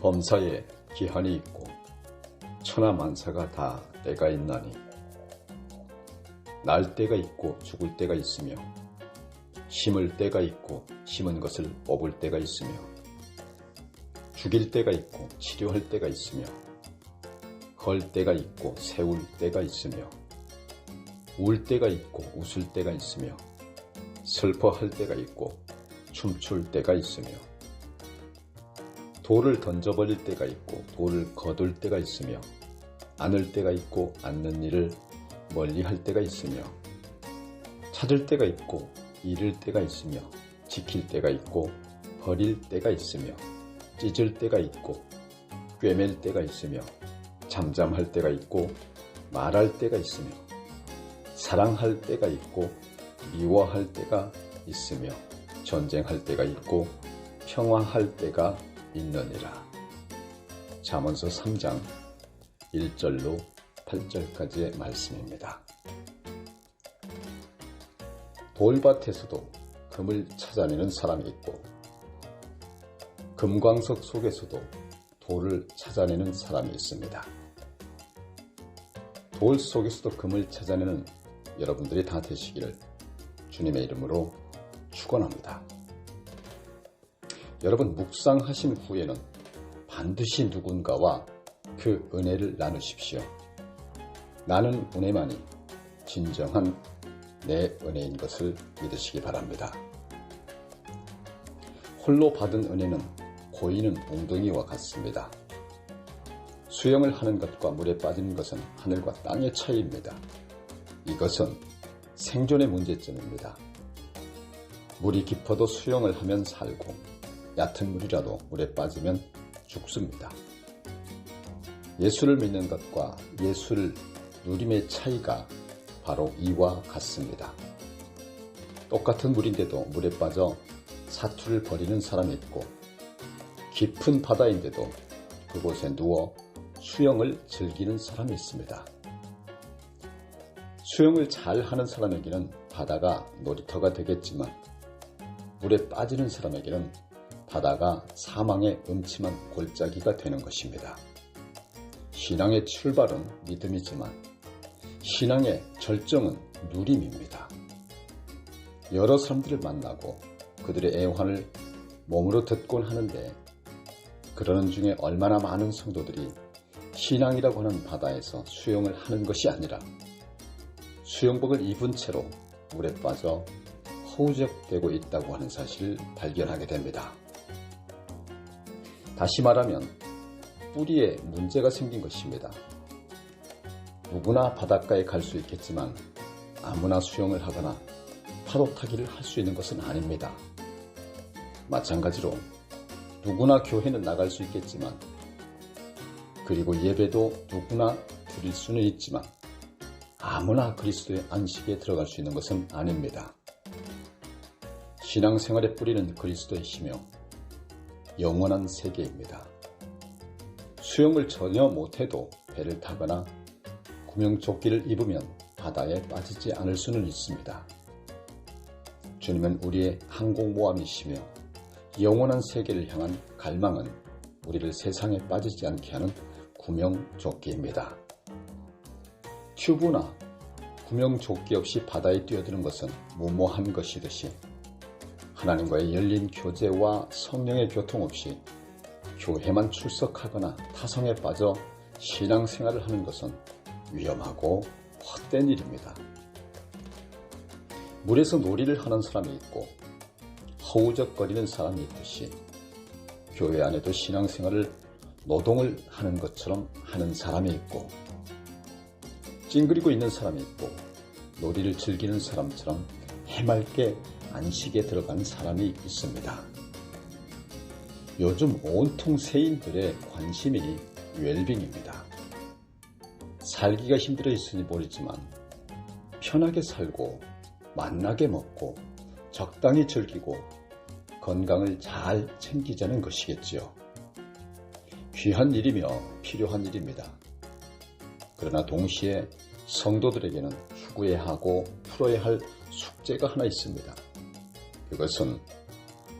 범사에 기한이 있고 천하 만사가 다 때가 있나니 날 때가 있고 죽을 때가 있으며 심을 때가 있고 심은 것을 뽑을 때가 있으며 죽일 때가 있고 치료할 때가 있으며 걸 때가 있고 세울 때가 있으며 울 때가 있고 웃을 때가 있으며 슬퍼할 때가 있고 춤출 때가 있으며 돌을 던져버릴 때가 있고 돌을 거둘 때가 있으며 안을 때가 있고 앉는 일을 멀리 할 때가 있으며 찾을 때가 있고 잃을 때가 있으며 지킬 때가 있고 버릴 때가 있으며 찢을 때가 있고 꿰맬 때가 있으며 잠잠할 때가 있고 말할 때가 있으며 사랑할 때가 있고 미워할 때가 있으며 전쟁할 때가 있고 평화할 때가 있느니라. 잠언서 3장 1절로 8절까지의 말씀입니다. 돌밭에서도 금을 찾아내는 사람이 있고 금광석 속에서도 돌을 찾아내는 사람이 있습니다. 돌 속에서도 금을 찾아내는 여러분들이 다 되시기를 주님의 이름으로 축원합니다. 여러분 묵상하신 후에는 반드시 누군가와 그 은혜를 나누십시오. 나는 은혜만이 진정한 내 은혜인 것을 믿으시기 바랍니다. 홀로 받은 은혜는 고이는 웅덩이와 같습니다. 수영을 하는 것과 물에 빠지는 것은 하늘과 땅의 차이입니다. 이것은 생존의 문제점입니다. 물이 깊어도 수영을 하면 살고 얕은 물이라도 물에 빠지면 죽습니다. 예수를 믿는 것과 예수를 누림의 차이가 바로 이와 같습니다. 똑같은 물인데도 물에 빠져 사투를 벌이는 사람이 있고 깊은 바다인데도 그곳에 누워 수영을 즐기는 사람이 있습니다. 수영을 잘 하는 사람에게는 바다가 놀이터가 되겠지만 물에 빠지는 사람에게는 바다가 사망의 음침한 골짜기가 되는 것입니다. 신앙의 출발은 믿음이지만 신앙의 절정은 누림입니다. 여러 사람들을 만나고 그들의 애환을 몸으로 듣곤 하는데 그러는 중에 얼마나 많은 성도들이 신앙이라고 하는 바다에서 수영을 하는 것이 아니라 수영복을 입은 채로 물에 빠져 허우적대고 있다고 하는 사실을 발견하게 됩니다. 다시 말하면 뿌리에 문제가 생긴 것입니다. 누구나 바닷가에 갈 수 있겠지만 아무나 수영을 하거나 파도 타기를 할 수 있는 것은 아닙니다. 마찬가지로 누구나 교회는 나갈 수 있겠지만 그리고 예배도 누구나 드릴 수는 있지만 아무나 그리스도의 안식에 들어갈 수 있는 것은 아닙니다. 신앙생활의 뿌리는 그리스도이시며 영원한 세계입니다. 수영을 전혀 못해도 배를 타거나 구명조끼를 입으면 바다에 빠지지 않을 수는 있습니다. 주님은 우리의 항공모함이시며 영원한 세계를 향한 갈망은 우리를 세상에 빠지지 않게 하는 구명조끼입니다. 튜브나 구명조끼 없이 바다에 뛰어드는 것은 무모한 것이듯이 하나님과의 열린 교제와 성령의 교통 없이 교회만 출석하거나 타성에 빠져 신앙생활을 하는 것은 위험하고 헛된 일입니다. 물에서 놀이를 하는 사람이 있고 허우적거리는 사람이 있듯이 교회 안에도 신앙생활을 노동을 하는 것처럼 하는 사람이 있고 찡그리고 있는 사람이 있고 놀이를 즐기는 사람처럼 해맑게 안식에 들어간 사람이 있습니다. 요즘 온통 세인들의 관심이 웰빙입니다. 살기가 힘들어 있으니 모르지만 편하게 살고 만나게 먹고 적당히 즐기고 건강을 잘 챙기자는 것이겠지요. 귀한 일이며 필요한 일입니다. 그러나 동시에 성도들에게는 추구해야 하고 풀어야 할 숙제가 하나 있습니다. 그것은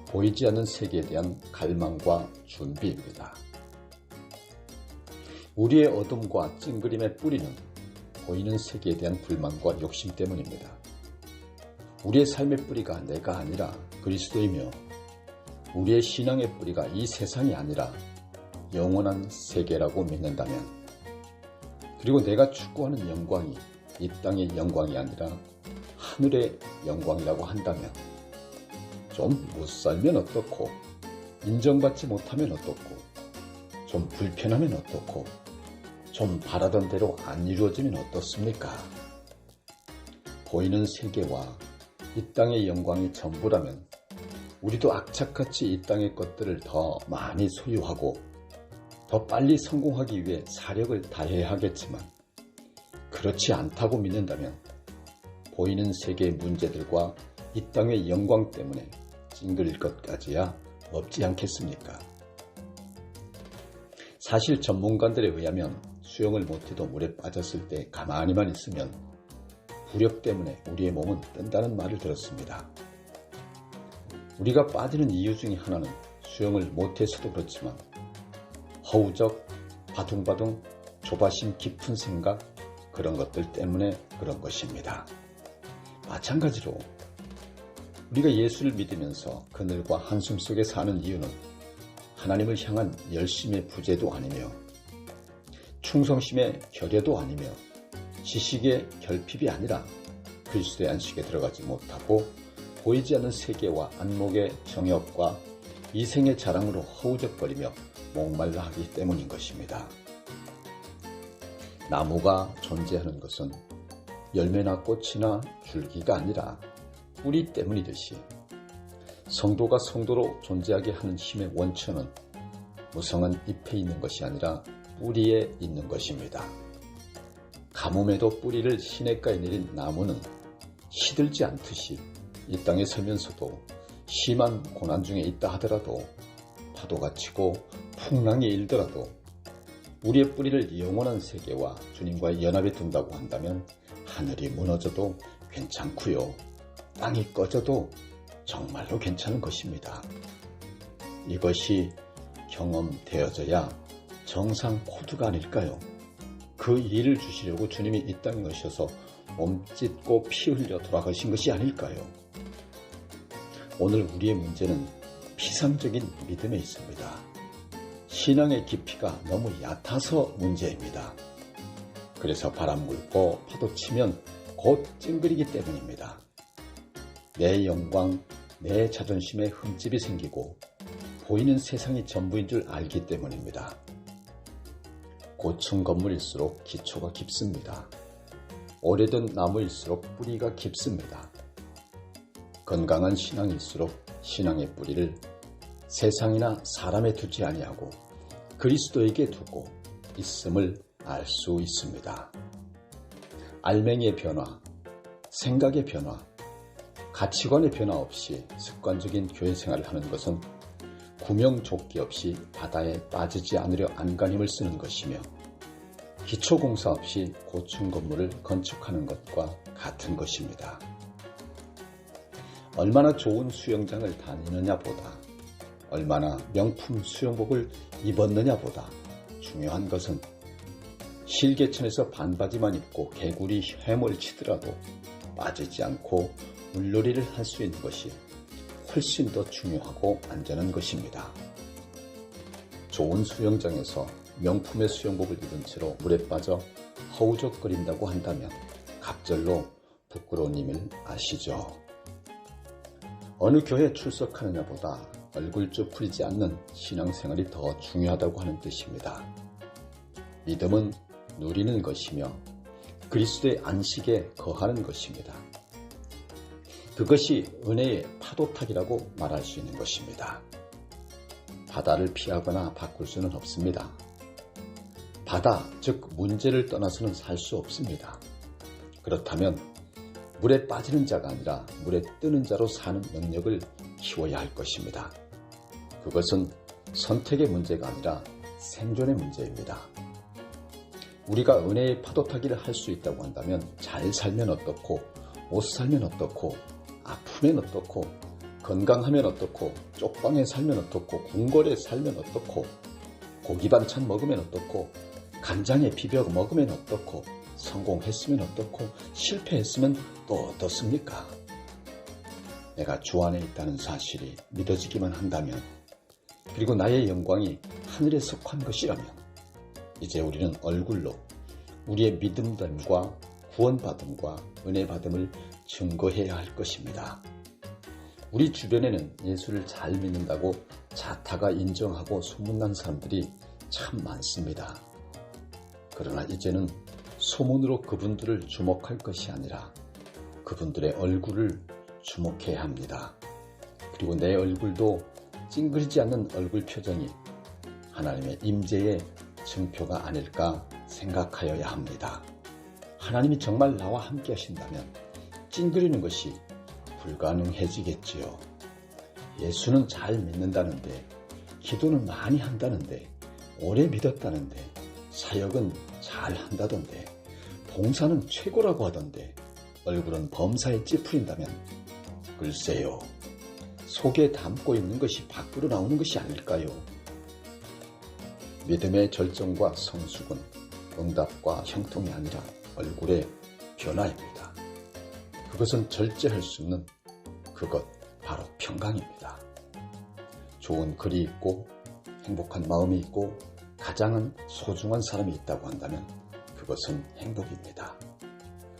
보이지 않는 세계에 대한 갈망과 준비입니다. 우리의 어둠과 찡그림의 뿌리는 보이는 세계에 대한 불만과 욕심 때문입니다. 우리의 삶의 뿌리가 내가 아니라 그리스도이며 우리의 신앙의 뿌리가 이 세상이 아니라 영원한 세계라고 믿는다면 그리고 내가 추구하는 영광이 이 땅의 영광이 아니라 하늘의 영광이라고 한다면 좀 못 살면 어떻고 인정받지 못하면 어떻고 좀 불편하면 어떻고 좀 바라던 대로 안 이루어지면 어떻습니까? 보이는 세계와 이 땅의 영광이 전부라면 우리도 악착같이 이 땅의 것들을 더 많이 소유하고 더 빨리 성공하기 위해 사력을 다해야 하겠지만 그렇지 않다고 믿는다면 보이는 세계의 문제들과 이 땅의 영광 때문에 찡그릴 것까지야 없지 않겠습니까? 사실 전문가들에 의하면 수영을 못해도 물에 빠졌을 때 가만히만 있으면 부력 때문에 우리의 몸은 뜬다는 말을 들었습니다. 우리가 빠지는 이유 중에 하나는 수영을 못해서도 그렇지만 허우적, 바둥바둥, 조바심 깊은 생각 그런 것들 때문에 그런 것입니다. 마찬가지로 우리가 예수를 믿으면서 그늘과 한숨 속에 사는 이유는 하나님을 향한 열심의 부재도 아니며 충성심의 결여도 아니며 지식의 결핍이 아니라 그리스도의 안식에 들어가지 못하고 보이지 않는 세계와 안목의 정욕과 이생의 자랑으로 허우적거리며 목말라 하기 때문인 것입니다. 나무가 존재하는 것은 열매나 꽃이나 줄기가 아니라 뿌리 때문이듯이 성도가 성도로 존재하게 하는 힘의 원천은 무성한 잎에 있는 것이 아니라 뿌리에 있는 것입니다. 가뭄에도 뿌리를 시냇가에 내린 나무는 시들지 않듯이 이 땅에 살면서도 심한 고난 중에 있다 하더라도 파도가 치고 풍랑이 일더라도 우리의 뿌리를 영원한 세계와 주님과의 연합에 둔다고 한다면 하늘이 무너져도 괜찮고요. 땅이 꺼져도 정말로 괜찮은 것입니다. 이것이 경험되어져야 정상 코드가 아닐까요? 그 일을 주시려고 주님이 이 땅에 오셔서 몸찢고 피 흘려 돌아가신 것이 아닐까요? 오늘 우리의 문제는 피상적인 믿음에 있습니다. 신앙의 깊이가 너무 얕아서 문제입니다. 그래서 바람 불고 파도 치면 곧 찡그리기 때문입니다. 내 영광, 내 자존심에 흠집이 생기고 보이는 세상이 전부인 줄 알기 때문입니다. 고층 건물일수록 기초가 깊습니다. 오래된 나무일수록 뿌리가 깊습니다. 건강한 신앙일수록 신앙의 뿌리를 세상이나 사람에 두지 아니하고 그리스도에게 두고 있음을 알 수 있습니다. 알맹이의 변화, 생각의 변화, 가치관의 변화 없이 습관적인 교회 생활을 하는 것은 구명조끼 없이 바다에 빠지지 않으려 안간힘을 쓰는 것이며 기초공사 없이 고층 건물을 건축하는 것과 같은 것입니다. 얼마나 좋은 수영장을 다니느냐 보다 얼마나 명품 수영복을 입었느냐 보다 중요한 것은 실개천에서 반바지만 입고 개구리 해물 치더라도 빠지지 않고 물놀이를 할 수 있는 것이 훨씬 더 중요하고 안전한 것입니다. 좋은 수영장에서 명품의 수영복을 입은 채로 물에 빠져 허우적거린다고 한다면 갑절로 부끄러운 임을 아시죠? 어느 교회에 출석하느냐 보다 얼굴쭉 풀리지 않는 신앙생활이 더 중요하다고 하는 뜻입니다. 믿음은 누리는 것이며 그리스도의 안식에 거하는 것입니다. 그것이 은혜의 파도타기라고 말할 수 있는 것입니다. 바다를 피하거나 바꿀 수는 없습니다. 바다, 즉 문제를 떠나서는 살 수 없습니다. 그렇다면 물에 빠지는 자가 아니라 물에 뜨는 자로 사는 능력을 키워야 할 것입니다. 그것은 선택의 문제가 아니라 생존의 문제입니다. 우리가 은혜의 파도 타기를 할 수 있다고 한다면 잘 살면 어떻고 못 살면 어떻고 아프면 어떻고 건강하면 어떻고 쪽방에 살면 어떻고 궁궐에 살면 어떻고 고기 반찬 먹으면 어떻고 간장에 비벼 먹으면 어떻고 성공했으면 어떻고 실패했으면 또 어떻습니까? 내가 주 안에 있다는 사실이 믿어지기만 한다면 그리고 나의 영광이 하늘에 속한 것이라면 이제 우리는 얼굴로 우리의 믿음됨과 구원받음과 은혜받음을 증거해야 할 것입니다. 우리 주변에는 예수를 잘 믿는다고 자타가 인정하고 소문난 사람들이 참 많습니다. 그러나 이제는 소문으로 그분들을 주목할 것이 아니라 그분들의 얼굴을 주목해야 합니다. 그리고 내 얼굴도 찡그리지 않는 얼굴 표정이 하나님의 임재의 증표가 아닐까 생각하여야 합니다. 하나님이 정말 나와 함께 하신다면 찡그리는 것이 불가능해지겠지요. 예수는 잘 믿는다는데, 기도는 많이 한다는데, 오래 믿었다는데, 사역은 잘 한다던데, 봉사는 최고라고 하던데, 얼굴은 범사에 찌푸린다면, 글쎄요. 속에 담고 있는 것이 밖으로 나오는 것이 아닐까요? 믿음의 절정과 성숙은 응답과 형통이 아니라 얼굴의 변화입니다. 그것은 절제할 수 없는 그것 바로 평강입니다. 좋은 글이 있고 행복한 마음이 있고 가장은 소중한 사람이 있다고 한다면 그것은 행복입니다.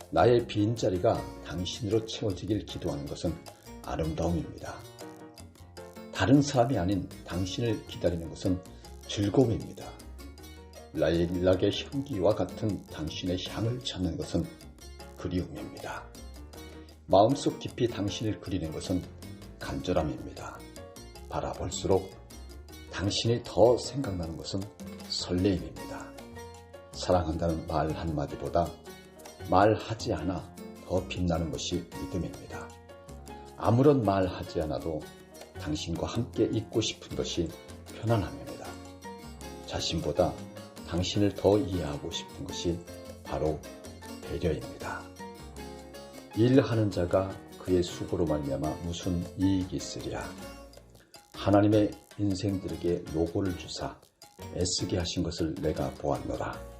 나의 빈자리가 당신으로 채워지길 기도하는 것은 아름다움입니다. 다른 사람이 아닌 당신을 기다리는 것은 즐거움입니다. 라일락의 향기와 같은 당신의 향을 찾는 것은 그리움입니다. 마음속 깊이 당신을 그리는 것은 간절함입니다. 바라볼수록 당신이 더 생각나는 것은 설레임입니다. 사랑한다는 말 한마디보다 말하지 않아 더 빛나는 것이 믿음입니다. 아무런 말 하지 않아도 당신과 함께 있고 싶은 것이 편안함입니다. 자신보다 당신을 더 이해하고 싶은 것이 바로 배려입니다. 일하는 자가 그의 수고로 말미암아 무슨 이익이 있으랴. 하나님의 인생들에게 노고를 주사 애쓰게 하신 것을 내가 보았노라.